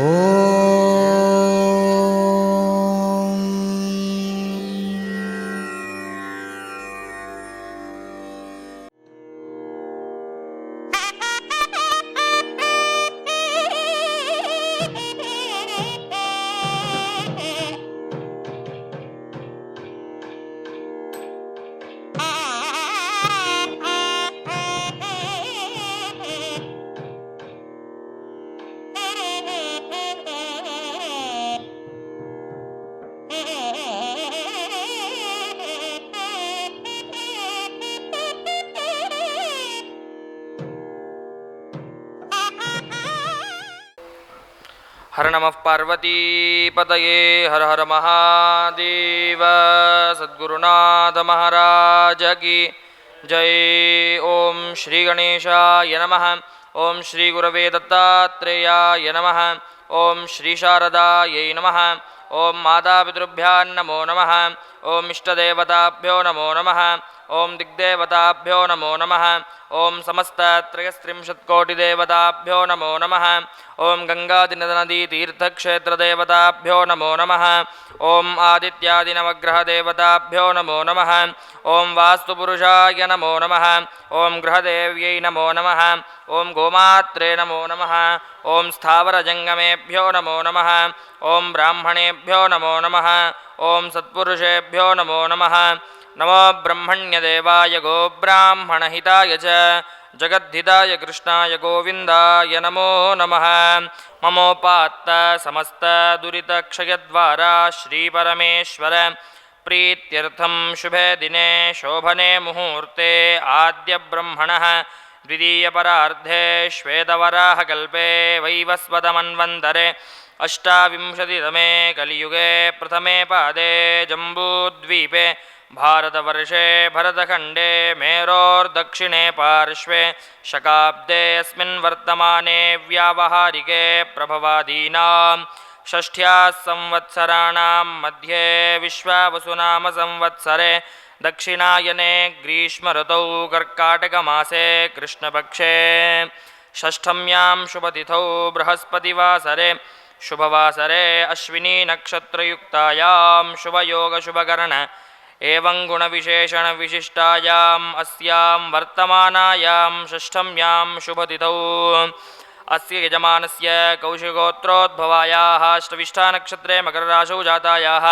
Oh. हर नमः पार्वतीपतये हर हर महादेव। सद्गुरुनाथ महाराज की जय। ॐ श्रीगणेशाय नमः। ॐ श्रीगुरवे दत्तात्रेयाय नमः। ॐ श्रीशारदायै नमः। ॐ मातापितृभ्यां नमो नमः। ॐ इष्टदेवताभ्यो नमो नमः ॐ दिग्देवताभ्यो नमो नमः ॐ समस्तत्रयस्त्रिंशत्कोटिदेवताभ्यो नमो नमः ॐ गङ्गादिनदीतीर्थक्षेत्रदेवताभ्यो नमो नमः ॐ आदित्यादिनवग्रहदेवताभ्यो नमो नमः ॐ वास्तुपुरुषाय नमो नमः ॐ गृहदेव्यै नमो नमः ॐ गोमात्रे नमो नमः ॐ स्थावरजङ्गमेभ्यो नमो नमः ॐ ब्राह्मणेभ्यो नमो नमः ॐ सत्पुरुषेभ्यो नमो नमः नमो ब्रह्मण्यदेवाय गोब्राह्मणहिताय च जगद्धिताय कृष्णाय गोविन्दाय नमो नमः। ममोपात्त समस्तदुरितक्षयद्वारा श्रीपरमेश्वर प्रीत्यर्थं शुभे दिने शोभने मुहूर्ते आद्यब्रह्मणः द्वितीयपरार्धे श्वेतवराहकल्पे वैवस्वतमन्वन्तरे अष्टाविंशतितमे कलियुगे प्रथमे पादे जम्बूद्वीपे भारतवर्षे भरतखण्डे मेरोर्दक्षिणे पार्श्वे शकाब्दे अस्मिन् वर्तमाने व्यावहारिके प्रभवादीनां षष्ठ्याः संवत्सराणां मध्ये विश्वावसुनामसंवत्सरे दक्षिणायने ग्रीष्मऋतौ कर्काटकमासे कृष्णपक्षे षष्ठम्यां शुभतिथौ बृहस्पतिवासरे शुभवासरे अश्विनीनक्षत्रयुक्तायां शुभयोगशुभकरण एवं गुणविशेषणविशिष्टायाम् अस्यां वर्तमानायां षष्ठम्यां शुभतिथौ। अस्य यजमानस्य कौशिकोत्रोद्भवायाः अष्टविष्ठानक्षत्रे मकरराशौ जातायाः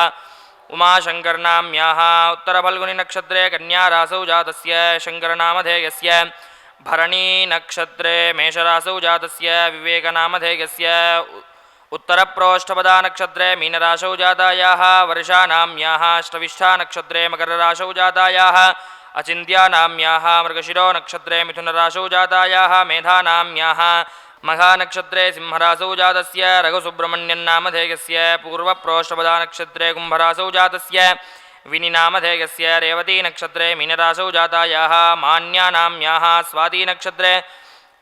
उमाशङ्करनाम्याः उत्तरफल्गुनिनक्षत्रे कन्यारासौ जातस्य शङ्करनामधेयस्य भरणीनक्षत्रे मेषरासौ जातस्य विवेकनामधेयस्य उत्तरप्रोष्ठपदानक्षत्रे मीनराशौ जातायाः वर्षानाम्याः अष्टविष्ठानक्षत्रे मकरराशौ जातायाः अचिन्त्यानाम्याः मृगशिरो नक्षत्रे मिथुनराशौ जातायाः मेधानाम्याः मघानक्षत्रे सिंहरासौ जातस्य रघुसुब्रह्मण्यन्नामधेयस्य पूर्वप्रोष्ठपदानक्षत्रे कुम्भरासौ जातस्य विनिनामधेयस्य रेवतीनक्षत्रे मीनरासौ जातायाः मान्यानाम्याः स्वातीनक्षत्रे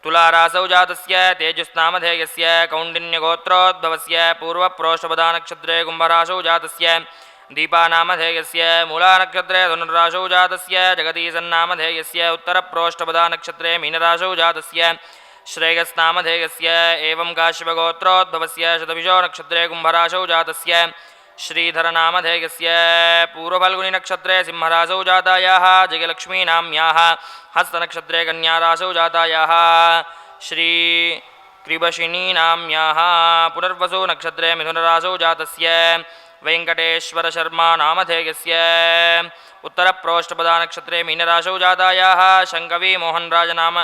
तुलारासौ जातस्य तेजस्नामधेयस्य कौण्डिन्यगोत्रोद्भवस्य पूर्वप्रोष्ठपदानक्षत्रे कुम्भराशौ जातस्य दीपानामधेयस्य, मूलानक्षत्रे धनुर्राशौ जातस्य जगदीशन्नामधेयस्य उत्तरप्रोष्ठपदानक्षत्रे मीनराशौ जातस्य श्रेयस्नामधेयस्य, एवं काश्यपगोत्रोद्भवस्य शतभिषो नक्षत्रे कुम्भराशौ जातस्य श्रीधरनामधेयस्य पूर्वफल्गुनिनक्षत्रे सिंहरासौ जातायाः जयलक्ष्मीनाम्याः हस्तनक्षत्रे कन्यारासौ जातायाः श्री कृबशिनीनाम्याः पुनर्वसु नक्षत्रे मिथुनरासौ जातस्य वेङ्कटेश्वरशर्मा नामधेयस्य उत्तरप्रोष्ठपदानक्षत्रे मीनराशौ जातायाः शङ्कवी मोहनराजनाम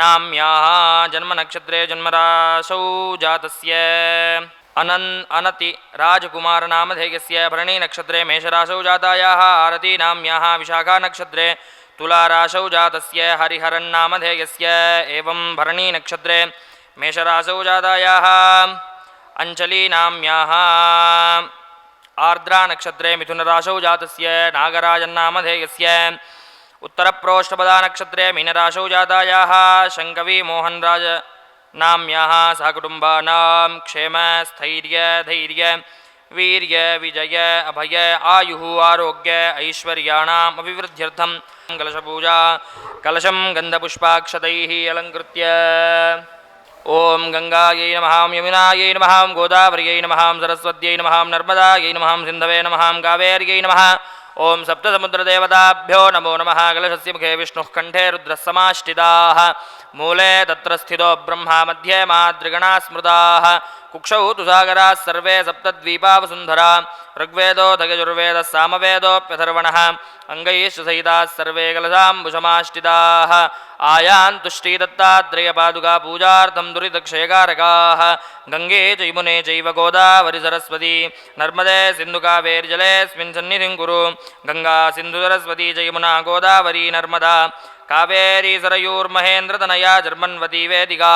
नाम्याः जन्मनक्षत्रे जन्मराशौ जातस्य। अनन् अनति राजकुमारनामधेयस्य भरणीनक्षत्रे मेषराशौ जातायाः आरतीनाम्याः विशाखानक्षत्रे तुलाराशौ जातस्य हरिहरन्नामधेयस्य एवं भरणीनक्षत्रे मेषराशौ जातायाः अञ्जलीनाम्याः आर्द्रानक्षत्रे मिथुनराशौ जातस्य नागराजन्नामधेयस्य उत्तरप्रोष्ठपदानक्षत्रे मीनराशौ जातायाः, शङ्कवी मोहनराज नाम्याः सहकुटुम्बानां क्षेम स्थैर्य धैर्य वीर्य विजय अभय आयुः आरोग्य ऐश्वर्याणाम् अभिवृद्ध्यर्थं कलशपूजा कलशं गन्धपुष्पाक्षतैः अलङ्कृत्य ॐ गङ्गायै नमः यमुनायै नमः गोदावर्यै नमः सरस्वत्यै नमः नर्मदायै नमः सिन्धवे नमः कावेर्यै नमः ॐ सप्तसमुद्रदेवताभ्यो नमो नमः कलशस्य मुखे विष्णुः कण्ठे रुद्रः समाष्टिताः మూలే తత్ర స్థితో బ్రహ్మ మధ్యే మాద్రిగణా స్మృతా. కుక్షౌ తు సాగరా సర్వే సప్తద్వీపా వసుంధరా ఋగ్వేదో దగజుర్వేద సామవేదోప్యథర్వణ అంగైశ్వసహితా సర్వే కలశాంబుషమాష్టిదా ఆయాంతు శ్రీదత్తాత్రేయపాదుగా పూజార్థం దురితక్షయకారకా. గంగే చైమునే చైవ గోదావరి సరస్వతి. నర్మదే సింధుకావేర్జలేస్మిన్ సన్నిధిం కురు. గంగా సింధు సరస్వతి చైమునా గోదావరి నర్మదా. नर्मदा कावेरी सरयूर्महेन्द्रतनया जर्मन्वती वेदिका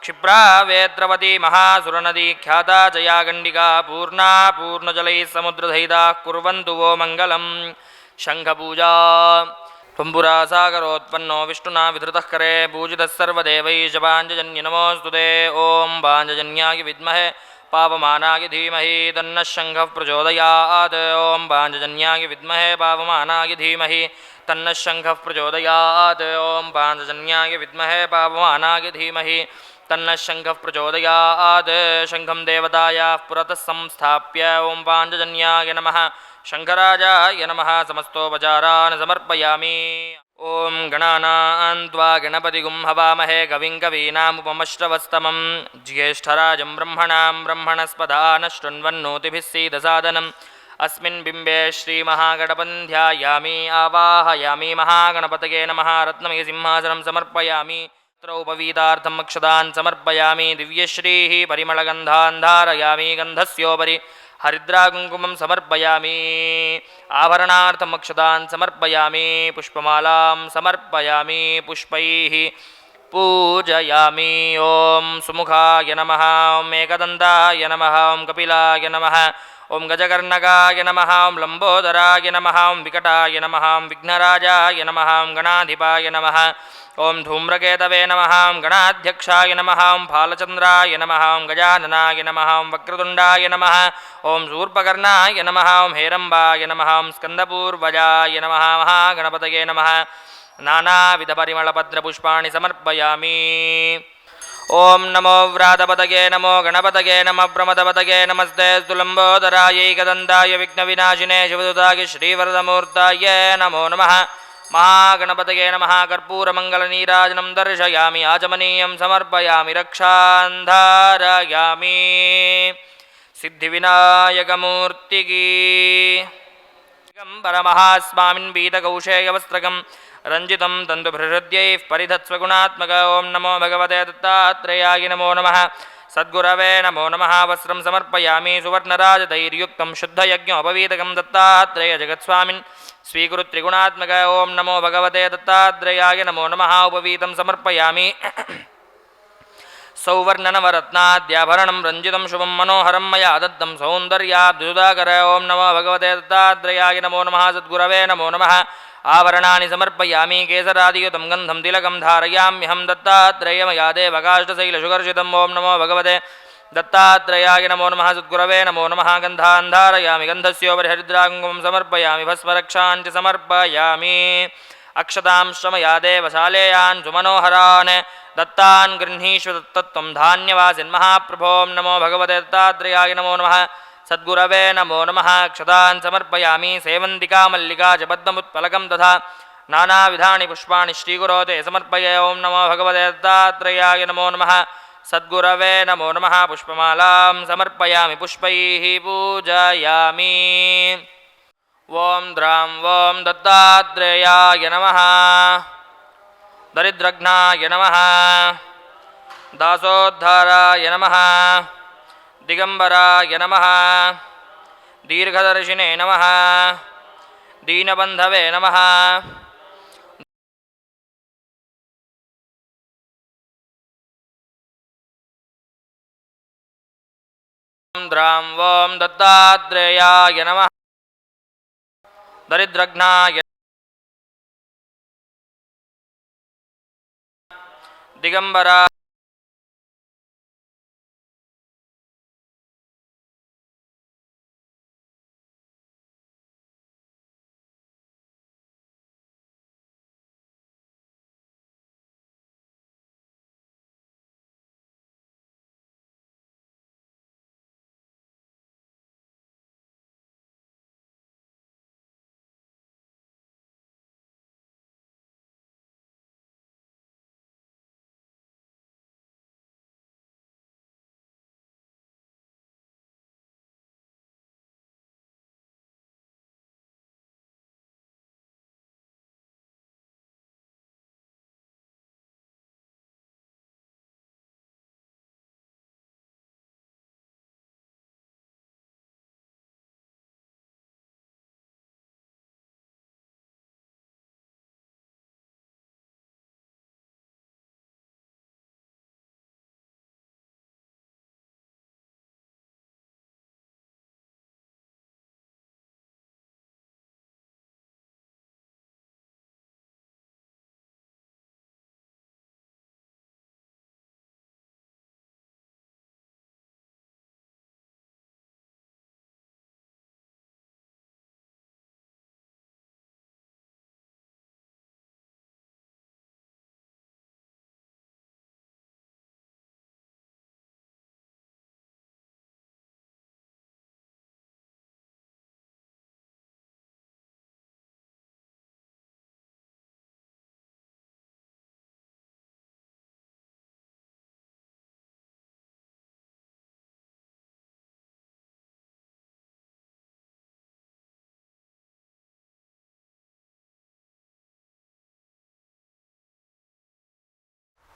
क्षिप्रा वेत्रवती महासुरनदी ख्याता जया गण्डिका पूर्णा पूर्णजलैः समुद्रधैताः कुर्वन्तु वो मङ्गलम्। शङ्खपूजा। त्वम्बुरासागरोत्पन्नो विष्णुना विधृतः करे पूजितः सर्वदेवैः नमोऽस्तु ते। ॐ पाञ्जजन्याय विद्महे पावमानाय धीमहि तन्नः शङ्खः प्रचोदयात्। ॐ पाञ्जजन्याय विद्महे पावमानाय धीमहि तन्नः शङ्खः प्रचोदयात्। ॐ पाञ्जजन्याय विद्महे पावमानाय धीमहि तन्नः शङ्खः प्रचोदयात्। शङ्खं देवतायाः पुरतः संस्थाप्य ॐ पाञ्जजन्याय नमः। शङ्खराजाय नमः, समस्तोपचारान् समर्पयामि। ॐ गणानान् त्वा गणपतिगुं हवामहे कविं कवीनामुपमश्रवस्तमं ज्येष्ठराजं ब्रह्मणां ब्रह्मणस्पदान शृण्वन्नोतिभिः सीदसादनम् अस्मिन् बिम्बे श्रीमहागणपतिं ध्यायामि आवाहयामि महागणपतये नमः रत्नमय सिंहासनं समर्पयामि तत्र उपवीतार्थम् अक्षतान् समर्पयामि दिव्यश्रीः परिमलगन्धान् धारयामि गन्धस्योपरि हरिद्राकुङ्कुमं समर्पयामि। आभरणार्थम् अक्षतान् समर्पयामि। पुष्पमालां समर्पयामि। पुष्पैः पूजयामि। ॐ सुमुखाय नमः। ॐ एकदन्ताय नमः। ॐ कपिलाय नमः ఓం గజకర్ణకాయ నమ ఓం లంబోదరాయ నమ ఓం వికటాయ నమ ఓం విఘ్నరాజాయ నమ ఓం గణాధిపాయ నమ ఓం ధూమ్రకేతవే నమ ఓం గణాధ్యక్షాయ నమ ఓం ఫాలచంద్రాయ నమ ఓం గజాననాయ నమ ఓం వక్రతుండాయ నమ ఓం శూర్పకర్ణాయ నమ హేరంబాయ నమ స్కందపూర్వజాయ నమ మహాగణపతయే నమ నానావిధపరిమళపత్రపుష్పాణి సమర్పయామి ॐ नमो व्रातपतये नमो गणपतये नमः प्रमदपतये नमस्ते स्तुलम्बोदरायैकदन्ताय विघ्नविनाशिने शिवदुताय श्रीवरदमूर्ताय नमो नमः। महागणपतये नमः। कर्पूरमङ्गलनीराजनं दर्शयामि आचमनीयं समर्पयामि रक्षान्धारयामि। सिद्धिविनायकमूर्तिकी। परमहास्वामिन् पीतकौशेयवस्त्रकं रञ्जितं तन्तुभृहृद्यैः परिधत्स्वगुणात्मक ॐ नमो भगवते दत्तात्रेयाय नमो नमः सद्गुरवे नमो नमः वस्त्रं समर्पयामि सुवर्णराजतैर्युक्तं शुद्धयज्ञोपवीतकं दत्तात्रेय जगत्स्वामिन् स्वीकुरु त्रिगुणात्मक ॐ नमो भगवते दत्तात्रेयाय नमो नमः उपवीतं समर्पयामि सौवर्णनवरत्नाद्याभरणं रञ्जितं शुभं मनोहरं मया दत्तं सौन्दर्याब्धुदाकर ॐ नमो भगवते दत्तात्रेयाय नमो नमः सद्गुरवे नमो नमः ఆభరణాన్ని సమర్పయామి కేసరాదియుతం గంధం తిలకం ధారయామ్యహం దత్తాత్రేయమయాదే వకాష్టశైలశుకర్షితం ఓం నమో భగవతే. దత్తాత్రేయాయ నమో నమ సద్గురవే నమో నమ గంధాన్ ధారయామి గంధస్యోపరి హరిద్రాంగుం సమర్పయామి భస్మరక్షాంచి సమర్పయామి. అక్షతాం శ్రమయాదేవ శాలేయాన్ సుమనోహరాన్ దత్తాన్ గృహీష్వ దత్తత్వం ధాన్యవాసిన్మహాప్రభోం నమో భగవతే. దత్తాత్రేయాయ నమో నమ సద్గురవే నమో నమ క్షతాన్ సమర్పయామి సేవంతికా మల్లికా జపద్మముత్పలకం తథా నానావిధాని పుష్పాణి శ్రీగురోతే సమర్పయ ఓం నమో భగవతే దత్తాత్రేయాయ నమో నమ సద్గురవే నమో నమ పుష్పమాలాం సమర్పయామి పుష్పై పూజయామి. ఓం ద్రాం ఓం దత్తాత్రేయాయ నమ దరిద్రఘ్నాయ నమ దాసోద్ధారాయ నమ नमः दासोद्धाराय नमः दिगम्बराय नमः दीर्घदर्शिने नमः दीनबन्धवे नमः ॐ द्रां ॐ दत्तात्रेयाय नमः दरिद्रघ्नाय दिगम्बरा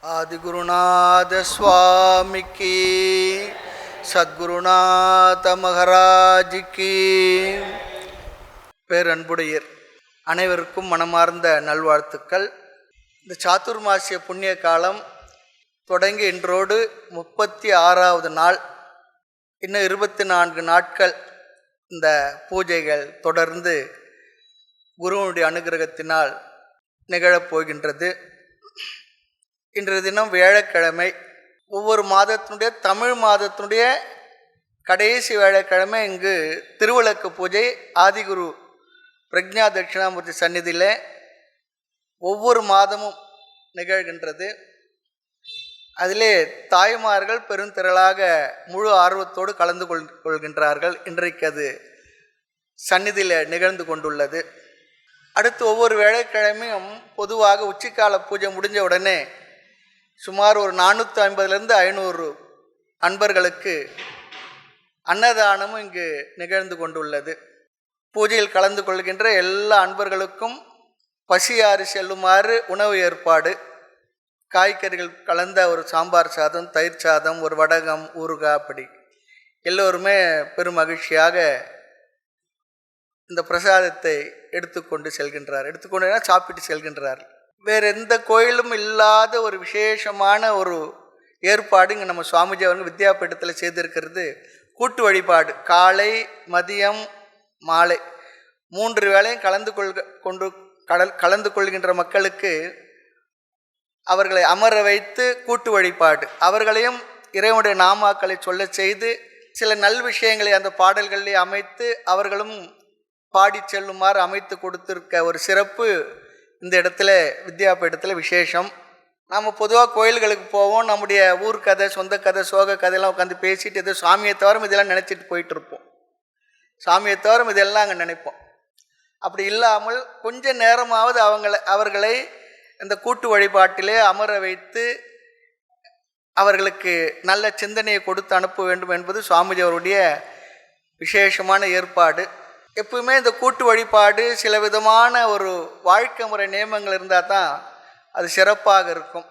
ஆதிகுருநாத சுவாமிக்கு சத்குருநாத மகராஜிக்கு பேரன்புடையர் அனைவருக்கும் மனமார்ந்த நல்வாழ்த்துக்கள். இந்த சாத்துர்மாசிய புண்ணிய காலம் தொடங்கி இன்றோடு முப்பத்தி ஆறாவது நாள். இன்னும் இருபத்தி நான்கு நாட்கள் இந்த பூஜைகள் தொடர்ந்து குருவனுடைய அனுகிரகத்தினால் நிகழப்போகின்றது இன்றைய தினம் வியாழக்கிழமை. ஒவ்வொரு மாதத்தினுடைய தமிழ் மாதத்தினுடைய கடைசி வியாழக்கிழமை இங்கு திருவிளக்கு பூஜை ஆதிகுரு பிரக்ஞா தட்சிணாமூர்த்தி சந்நிதியில் ஒவ்வொரு மாதமும் நிகழ்கின்றது. அதிலே தாய்மார்கள் பெருந்திரளாக முழு ஆர்வத்தோடு கலந்து கொள் கொள்கின்றார்கள். இன்றைக்கு அது சந்நிதியில் நிகழ்ந்து கொண்டுள்ளது. அடுத்து ஒவ்வொரு வேலைக்கிழமையும் பொதுவாக உச்சிக்கால பூஜை முடிஞ்ச உடனே சுமார் ஒரு நானூற்றி ஐம்பதுலேருந்து ஐநூறு அன்பர்களுக்கு அன்னதானமும் இங்கு நிகழ்ந்து கொண்டுள்ளது. பூஜையில் கலந்து கொள்கின்ற எல்லா அன்பர்களுக்கும் பசியாறு செல்லுமாறு உணவு ஏற்பாடு. காய்கறிகள் கலந்த ஒரு சாம்பார் சாதம் தயிர் சாதம் ஒரு வடகம் ஊறுகாய் அப்படி. எல்லோருமே பெரும் மகிழ்ச்சியாக இந்த பிரசாதத்தை எடுத்துக்கொண்டு செல்கின்றார். எடுத்துக்கொண்டு சாப்பிட்டு செல்கின்றார் வேறு எந்த கோயிலும் இல்லாத ஒரு விசேஷமான ஒரு ஏற்பாடு இங்கே நம்ம சுவாமிஜி அவங்க வித்யாபீடத்தில் செய்திருக்கிறது. கூட்டு வழிபாடு. காலை மதியம் மாலை. மூன்று வேளையும் கலந்து கொள்க கொண்டு கடல் கலந்து கொள்கின்ற மக்களுக்கு அவர்களை அமர வைத்து கூட்டு வழிபாடு. அவர்களையும் இறைவனுடைய நாமாக்களை சொல்ல செய்து சில நல் விஷயங்களை அந்த பாடல்களிலே அமைத்து அவர்களும் பாடி செல்லுமாறு அமைத்து கொடுத்திருக்க ஒரு சிறப்பு இந்த இடத்துல வித்யாபீடத்தில் விசேஷம். நாம் பொதுவாக கோயில்களுக்கு போவோம். நம்முடைய ஊர் கதை சொந்த கதை சோக கதையெல்லாம் உட்காந்து பேசிட்டு ஏதோ சாமியை தவிரம் இதெல்லாம் நினச்சிட்டு போயிட்டு இருப்போம் சாமியை தவிரம் இதெல்லாம் அங்கே நினைப்போம். அப்படி இல்லாமல் கொஞ்ச நேரமாவது அவங்களை அவர்களை இந்த கூட்டு வழிபாட்டிலே அமர வைத்து அவர்களுக்கு நல்ல சிந்தனையை கொடுத்து அனுப்ப வேண்டும் என்பது சுவாமிஜி அவருடைய விசேஷமான ஏற்பாடு. எப்பவுமே இந்த கூட்டு வழிபாடு சில விதமான ஒரு வாழ்க்கை முறை நியமங்கள் இருந்தால் தான் அது சிறப்பாக இருக்கும்.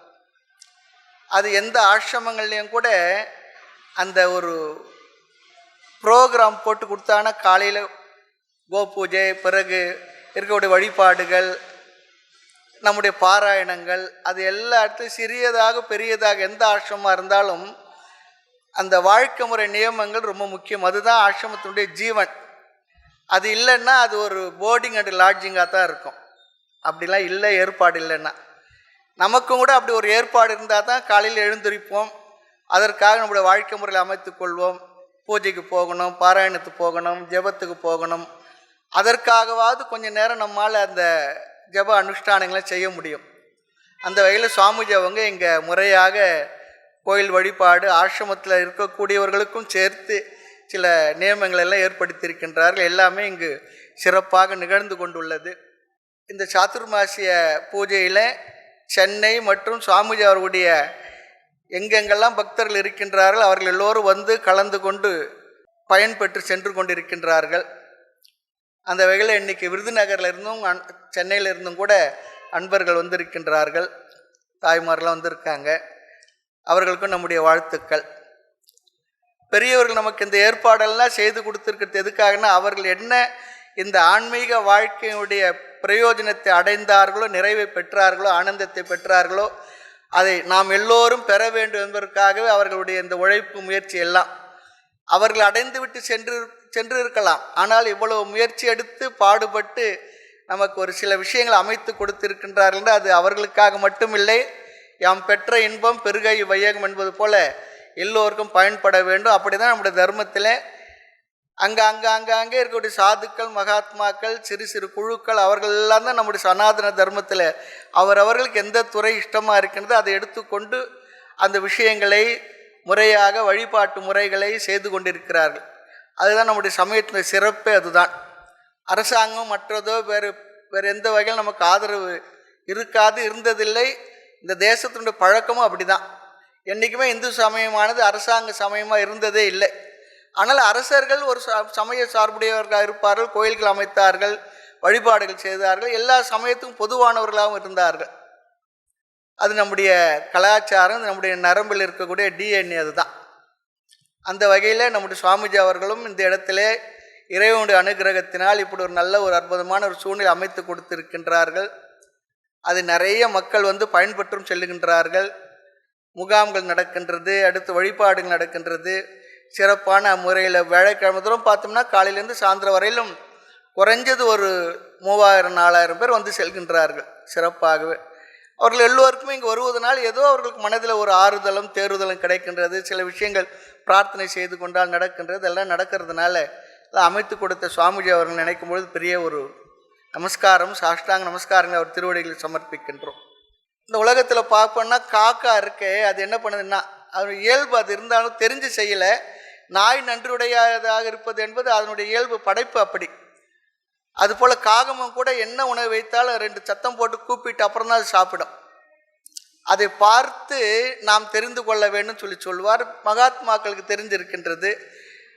அது எந்த ஆசிரமங்கள்லேயும் கூட அந்த ஒரு ப்ரோக்ராம் போட்டு கொடுத்தாங்கன்னா காலையில் கோ பூஜை பிறகு இருக்கக்கூடிய வழிபாடுகள் நம்முடைய பாராயணங்கள் அது எல்லா இடத்துலையும் சிறியதாக பெரியதாக எந்த ஆசிரமமாக இருந்தாலும் அந்த வாழ்க்கை முறை நியமங்கள் ரொம்ப முக்கியம். அதுதான் ஆசிரமத்தினுடைய ஜீவன். அது இல்லைன்னா அது ஒரு போர்டிங் அண்ட் லாட்ஜிங்காக தான் இருக்கும். அப்படிலாம் இல்லை ஏற்பாடு இல்லைன்னா. நமக்கும் கூட அப்படி ஒரு ஏற்பாடு இருந்தால் தான் காலையில் எழுந்திருப்போம். அதற்காக நம்முடைய வாழ்க்கை முறையில் அமைத்து கொள்வோம். பூஜைக்கு போகணும் பாராயணத்துக்கு போகணும் ஜெபத்துக்கு போகணும். அதற்காகவாவது கொஞ்சம் நேரம் நம்மால் அந்த ஜப அனுஷ்டானங்களை செய்ய முடியும். அந்த வகையில் சுவாமிஜி அவங்க இங்கே முறையாக கோயில் வழிபாடு ஆசிரமத்தில் இருக்கக்கூடியவர்களுக்கும் சேர்த்து சில நியமங்கள் எல்லாம் ஏற்படுத்தியிருக்கின்றார்கள். எல்லாமே இங்கு சிறப்பாக நிகழ்ந்து கொண்டுள்ளது. இந்த சாத்துர்மாசிய பூஜையில் சென்னை மற்றும் சுவாமிஜி அவர்களுடைய எங்கெங்கெல்லாம் பக்தர்கள் இருக்கின்றார்கள் அவர்கள் எல்லோரும் வந்து கலந்து கொண்டு பயன்பெற்று சென்று கொண்டிருக்கின்றார்கள். அந்த வகையில் இன்றைக்கி விருதுநகரில் இருந்தும் அன் சென்னையில் இருந்தும் கூட அன்பர்கள் வந்திருக்கின்றார்கள். தாய்மாரெலாம் வந்திருக்காங்க. அவர்களுக்கும் நம்முடைய வாழ்த்துக்கள். பெரியவர்கள் நமக்கு இந்த ஏற்பாடெல்லாம் செய்து கொடுத்துருக்கிறது எதுக்காகனா அவர்கள் என்ன இந்த ஆன்மீக வாழ்க்கையினுடைய பிரயோஜனத்தை அடைந்தார்களோ நிறைவை பெற்றார்களோ ஆனந்தத்தை பெற்றார்களோ அதை நாம் எல்லோரும் பெற வேண்டும் என்பதற்காகவே அவர்களுடைய இந்த உழைப்பு முயற்சி எல்லாம் அவர்கள் அடைந்துவிட்டு சென்று சென்று இருக்கலாம் ஆனால் இவ்வளவு முயற்சி எடுத்து பாடுபட்டு நமக்கு ஒரு சில விஷயங்களை அமைத்து கொடுத்திருக்கின்றார்கள் அது அவர்களுக்காக மட்டுமில்லை. யாம் பெற்ற இன்பம் பெருகை வையகம் என்பது போல எல்லோருக்கும் பயன்பட வேண்டும். அப்படி தான் நம்முடைய தர்மத்தில் அங்கே அங்கே அங்கே அங்கே இருக்கக்கூடிய சாதுக்கள் மகாத்மாக்கள் சிறு சிறு குழுக்கள் அவர்கள் எல்லாம் தான் நம்முடைய சனாதன தர்மத்தில். அவரவர்களுக்கு எந்த துறை இஷ்டமாக இருக்கின்றதோ அதை எடுத்துக்கொண்டு அந்த விஷயங்களை முறையாக வழிபாட்டு முறைகளை செய்து கொண்டிருக்கிறார்கள். அதுதான் நம்முடைய சமயத்தின் சிறப்பே அதுதான். அரசாங்கம் மற்றதோ வேறு வேறு எந்த வகையில் நமக்கு ஆதரவு இருக்காது இருந்ததில்லை. இந்த தேசத்தினுடைய பழக்கமும் அப்படி தான் என்றைக்குமே இந்து சமயமானது அரசாங்க சமயமாக இருந்ததே இல்லை. ஆனால் அரசர்கள் ஒரு ச- சமய சார்புடையவர்களாக இருப்பார்கள் கோயில்கள் அமைத்தார்கள் வழிபாடுகள் செய்தார்கள் எல்லா சமயத்துக்கும் பொதுவானவர்களாகவும் இருந்தார்கள். அது நம்முடைய கலாச்சாரம் நம்முடைய நரம்பில் இருக்கக்கூடிய டிஎன்ஏ அதுதான். அந்த வகையில் நம்முடைய சுவாமிஜி அவர்களும் இந்த இடத்திலே இறைவனுடைய அனுகிரகத்தினால் இப்படி ஒரு நல்ல ஒரு அற்புதமான ஒரு சூழ்நிலை அமைத்து கொடுத்திருக்கின்றார்கள். அது நிறைய மக்கள் வந்து பயன்பெற்றும் செல்லுகின்றார்கள். முகாம்கள் நடக்கின்றது அடுத்து வழிபாடுகள் நடக்கின்றது. சிறப்பான முறையில் வியாழக்கிழமை தூரம் பார்த்தோம்னா காலையிலேருந்து சாயந்தரம் வரையிலும் குறைஞ்சது ஒரு மூவாயிரம் நாலாயிரம் பேர் வந்து செல்கின்றார்கள். சிறப்பாகவே. அவர்கள் எல்லோருக்குமே இங்கே வருவதனால் ஏதோ அவர்களுக்கு மனதில் ஒரு ஆறுதலும் தேறுதலும் கிடைக்கின்றது. சில விஷயங்கள் பிரார்த்தனை செய்து கொண்டால் நடக்கின்றது. எல்லாம் நடக்கிறதுனால அமைத்து கொடுத்த சுவாமிஜி அவர்கள் நினைக்கும் பொழுது பெரிய ஒரு நமஸ்காரம் சாஷ்டாங்க நமஸ்காரங்கள் அவர் திருவடிகளில் சமர்ப்பிக்கின்றோம். இந்த உலகத்தில் பார்ப்போம்னா காக்கா இருக்கே அது என்ன பண்ணுதுன்னா அது இயல்பு அது இருந்தாலும் தெரிஞ்சு செய்யலை. நாய் நன்றியுடையதாக இருப்பது என்பது அதனுடைய இயல்பு படைப்பு அப்படி. அதுபோல் காகமும் கூட என்ன உணவு வைத்தாலும் ரெண்டு சத்தம் போட்டு கூப்பிட்டு அப்புறம் தான் அது சாப்பிடும். அதை பார்த்து நாம் தெரிந்து கொள்ள வேண்டும் சொல்லி சொல்வார். மகாத்மாக்களுக்கு தெரிஞ்சிருக்கின்றது.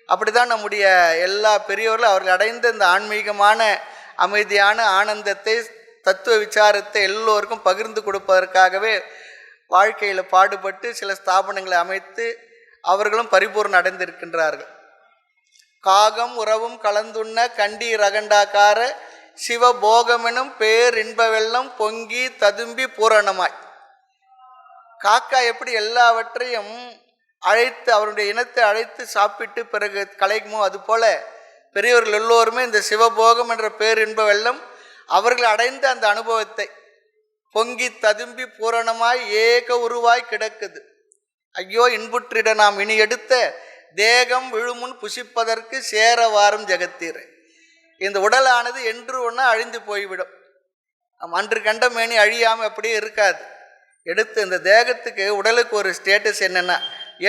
அப்படிதான் நம்முடைய எல்லா பெரியோர்களும் அவர்கள் அடைந்த இந்த ஆன்மீகமான அமைதியான ஆனந்தத்தை தத்துவ விசாரத்தை எல்லோருக்கும் பகிர்ந்து கொடுப்பதற்காகவே வாழ்க்கையில் பாடுபட்டு சில ஸ்தாபனங்களை அமைத்து அவர்களும் பரிபூர்ணம் அடைந்திருக்கின்றார்கள். காகம் உறவும் கலந்துண்ண கண்டி ரகண்டாக்கார சிவபோகமெனும் பேர் இன்ப வெள்ளம் பொங்கி ததும்பி பூரணமாய். காக்கா எப்படி எல்லாவற்றையும் அழைத்து அவருடைய இனத்தை அழைத்து சாப்பிட்டு பிறகு கலைக்குமோ அதுபோல பெரியவர்கள் எல்லோருமே இந்த சிவபோகம் என்ற பேரின்ப வெள்ளம் அவர்கள் அடைந்த அந்த அனுபவத்தை பொங்கி ததும்பி பூரணமாய் ஏக உருவாய் கிடக்குது. ஐயோ இன்புற்றிட நாம் இனி எடுத்த தேகம் விழுமுன் புசிப்பதற்கு சேர வாரும் ஜெகத்தீரை. இந்த உடலானது என்று ஒன்றா அழிந்து போய்விடும். நம் அன்று கண்ட மேனி அழியாமல் அப்படியே இருக்காது. எடுத்து இந்த தேகத்துக்கு உடலுக்கு ஒரு ஸ்டேட்டஸ் என்னென்னா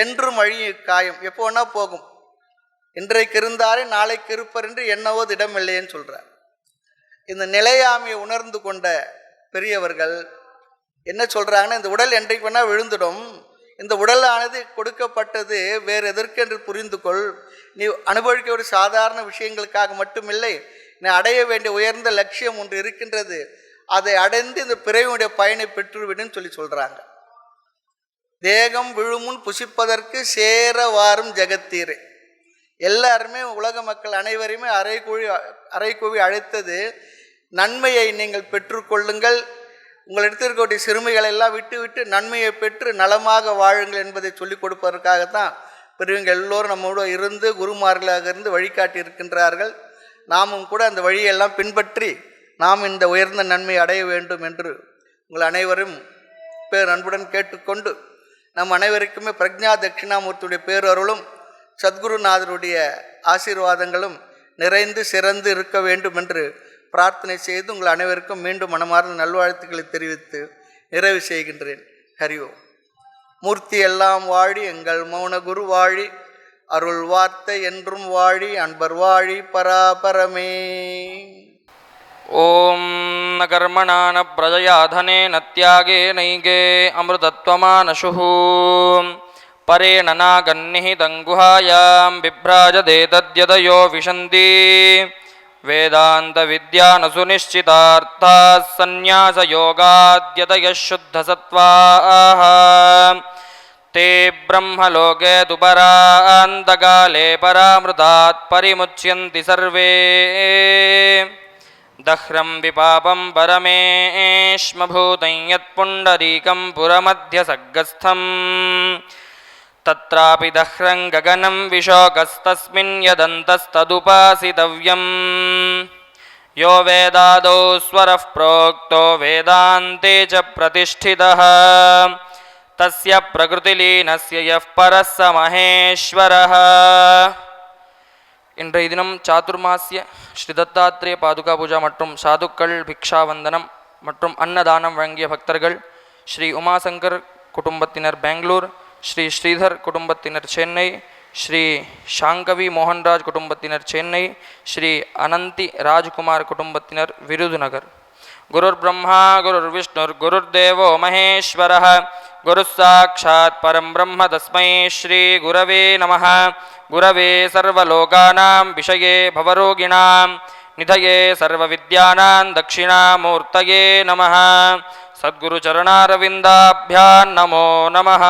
என்றும் அழியும் காயம் எப்போ ஒன்றா போகும். இன்றைக்கு இருந்தாரே நாளைக்கு இருப்பர் என்று என்னவோ இடமில்லைன்னு சொல்கிறார் இந்த நிலையாமையை உணர்ந்து கொண்ட பெரியவர்கள் என்ன சொல்கிறாங்கன்னா இந்த உடல் என்றைக்கு வேணால் விழுந்துடும். இந்த உடலானது கொடுக்கப்பட்டது வேறு எதற்கென்று புரிந்து கொள். நீ அனுபவிக்க ஒரு சாதாரண விஷயங்களுக்காக மட்டுமில்லை நீ அடைய வேண்டிய உயர்ந்த லட்சியம் ஒன்று இருக்கின்றது. அதை அடைந்து இந்த பிறவியுடைய பயனை பெற்றுவிடுன்னு சொல்லி சொல்கிறாங்க தேகம் விழுமுன் புசிப்பதற்கு சேர வாரும் ஜெகத்தீரே. எல்லாருமே உலக மக்கள் அனைவரையுமே அரைக்குழி அரைக்குவி அழைத்தது. நன்மையை நீங்கள் பெற்றுக்கொள்ளுங்கள் உங்களிடத்தில் இருக்கக்கூடிய சிறுமிகளை எல்லாம் விட்டு விட்டு நன்மையை பெற்று நலமாக வாழுங்கள் என்பதை சொல்லிக் கொடுப்பதற்காகத்தான் பெரியவங்க எல்லோரும் நம்மோடு இருந்து குருமார்களாக இருந்து வழிகாட்டி இருக்கின்றார்கள். நாமும் கூட அந்த வழியெல்லாம் பின்பற்றி நாம் இந்த உயர்ந்த நன்மை அடைய வேண்டும் என்று உங்கள் அனைவரும் பேர் அன்புடன் கேட்டுக்கொண்டு நம் அனைவருக்குமே பிரக்ஞா தட்சிணாமூர்த்தியுடைய பேரருளும் சத்குருநாதருடைய ஆசீர்வாதங்களும் நிறைந்து சிறந்து இருக்க வேண்டும் என்று பிரார்த்தனை செய்து உங்கள் அனைவருக்கும் மீண்டும் மனமார்ந்த நல்வாழ்த்துக்களை தெரிவித்து நிறைவு செய்கின்றேன். ஹரிவோம் மூர்த்தி எல்லாம் வாழி எங்கள் மௌன குரு வாழி அருள் வார்த்தை என்றும் வாழி அன்பர் வாழி பராபரமே. ஓம் கர்மணான பிரஜயாதனே நத்தியாகே நைகே அமிர்தத்வமான சுகூம் परेण नागन्निहितं गुहायां बिभ्राजते तद्यतयो विशन्ति। वेदान्तविद्यानसुनिश्चितार्थाः सन्न्यासयोगाद्यतयः शुद्धसत्त्वाः। ते ब्रह्मलोके तु परान्तकाले परामृतात् परिमुच्यन्ति सर्वे। दह्रं विपापं परमेश्मभूतं यत्पुण्डरीकं पुरमध्यसग्गस्थम् तत्रापि दह्रं गगनं विशोकस्तस्मिन् यदन्तस्तदुपासितव्यम् यो वेदादौ स्वरः प्रोक्तो वेदान्ते च प्रतिष्ठितः तस्य प्रकृतिलीनस्य यः परः स महेश्वरः இன்றைய தினம் சாதுர்மாசிய ஸ்ரீ தத்தாத்திரேய பாதுகா பூஜா மற்றும் சாதுக்கள் பிக்ஷா வந்தனம் மற்றும் அன்னதானம் வழங்கிய பக்தர்கள் ஸ்ரீ உமாசங்கர் குடும்பத்தினர் பெங்களூர் ஸ்ரீ ஸ்ரீதர் குடும்பத்தினர் சென்னை ஸ்ரீ ஷாங்கவி மோகன்ராஜ் குடும்பத்தினர் சென்னை ஸ்ரீ அனந்தி ராஜ்குமார் குடும்பத்தினர் விருதுநகர். குருர் பிரம்மா குருர் விஷ்ணுர் குருர் தேவோ மகேஸ்வர குரு சாட்சாத் பரம் பிரம்ம தஸ்மை ஸ்ரீ குரவே நம குரவே சர்வலோகானாம் விஷயே பவரோகிணாம். ನಿಧಯೇ ಸರ್ವವಿದ್ಯಾನಾಂ ದಕ್ಷಿಣಾಮೂರ್ತಯೇ ನಮಃ. ಸದ್ಗುರುಚರಣಾರವಿಂದಾಭ್ಯಾನ್ ನಮೋ ನಮಃ.